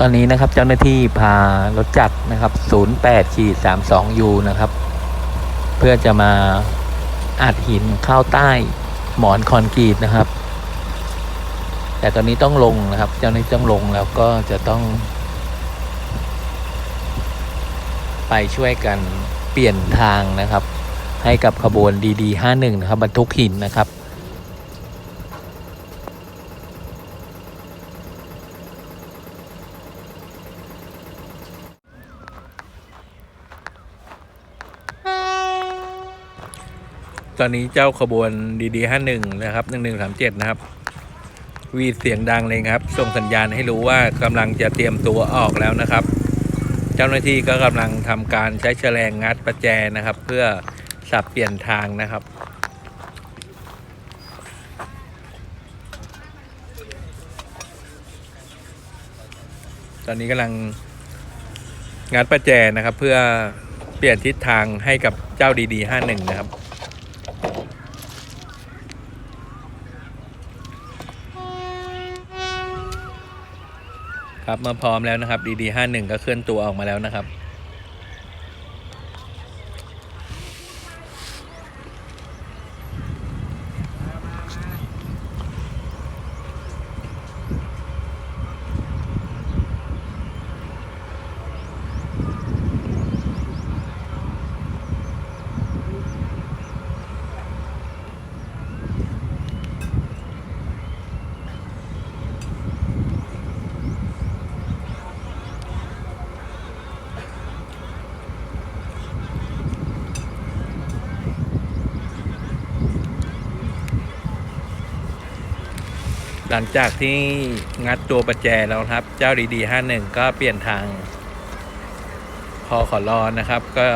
ตอนนี้นะครับเจ้าหน้าที่พารถจักรนะครับ 08ขีด32 U นะครับ เพื่อจะมาอัดหินเข้าใต้หมอนคอนกรีตนะครับ แต่ตอนนี้ต้องลงนะครับ เจ้าหน้าที่ต้องลงแล้วก็จะต้อง ไปช่วยกันเปลี่ยนทางนะครับ ให้กับขบวนดีๆ51นะครับบรรทุกหินนะครับ ตอนนี้เจ้าขบวนดีๆ51นะครับ1137นะครับ วีดเสียงดังเลยครับ ส่งสัญญาณให้รู้ว่ากำลังจะเตรียมตัวออกแล้วนะครับ เจ้าหน้าที่ก็กำลังทำการใช้แฉลงงัดประแจนะครับ เพื่อสับเปลี่ยนทางนะครับตอนนี้กำลังงัดประแจนะครับ เพื่อเปลี่ยนทิศทางให้กับเจ้าดีๆ51นะครับ ครับมาพร้อมแล้วนะครับดีๆ51 ก็เคลื่อนตัวออกมาแล้วนะครับ หลังจากที่งัดตัวประแจแล้วครับ เจ้าดีๆ51ก็เปลี่ยนทางพอขอรอนะครับ ก็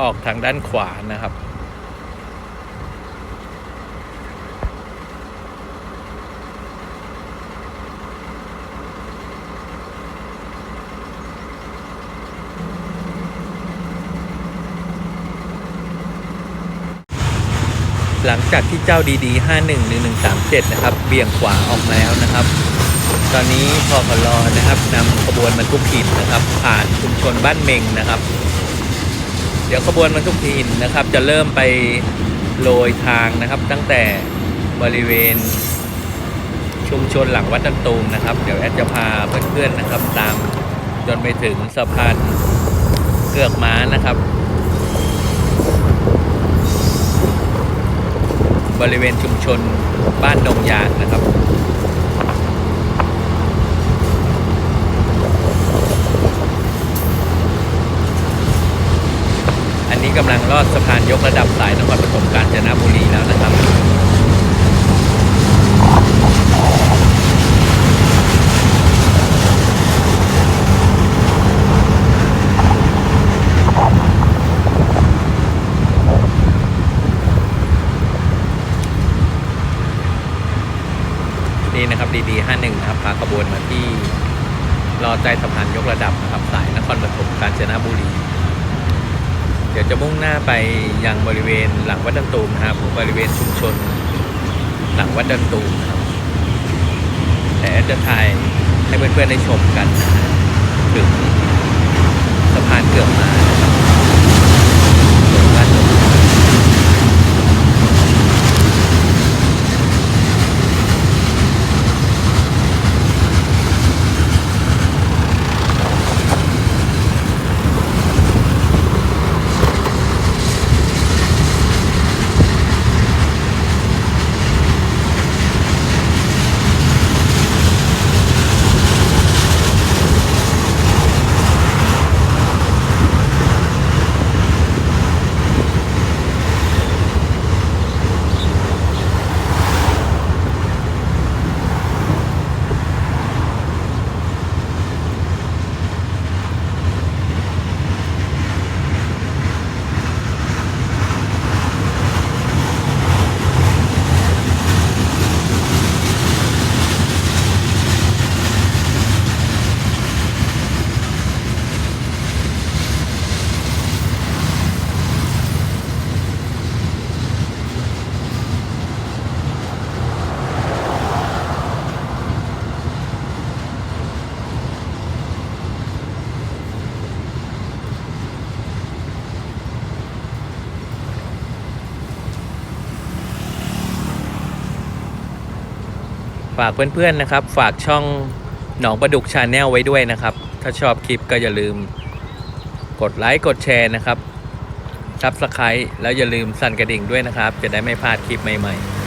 ออกทางด้านขวานะครับ หลังจากที่เจ้าดีๆ 511137 นะครับ เบี่ยงขวาออกมาแล้วนะครับ ตอนนี้พอขรอนะครับนำขบวนบรรทุกหินนะครับ ผ่านชุมชนบ้านเมงนะครับ เดี๋ยวขบวนบรรทุกหินนะครับ จะเริ่มไปโรยทางนะครับ ตั้งแต่บริเวณชุมชนหลังวัดตันตูมนะครับ เดี๋ยวแอดจะพาเพื่อนๆนะครับ ตามจนไปถึงสะพานเกือกม้านะครับ บริเวณชุมชนบ้านดงยางนะครับ อันนี้กำลังลอดสะพานยกระดับสายนครปฐมกาญจนบุรีแล้วนะครับ นี่นะครับดีๆ51นะครับพาขบวนมาที่รอใจสะพานยกระดับนะครับสายนครปฐมกาญจนบุรี เดี๋ยวจะมุ่งหน้าไปยังบริเวณหลังวัดดันตูมนะครับบริเวณชุมชน หลังวัดดันตูมนะครับแต่จะถ่ายให้เพื่อนๆได้ชมกันถึงสะพานเกือกมา ฝากเพื่อนๆนะครับ ฝากช่องหนองประดุกชาแนลไว้ด้วยนะครับ ถ้าชอบคลิปก็อย่าลืมกดไลค์กดแชร์นะครับซับสไครต์แล้วอย่าลืมสั่นกระดิ่งด้วยนะครับ จะได้ไม่พลาดคลิปใหม่ๆ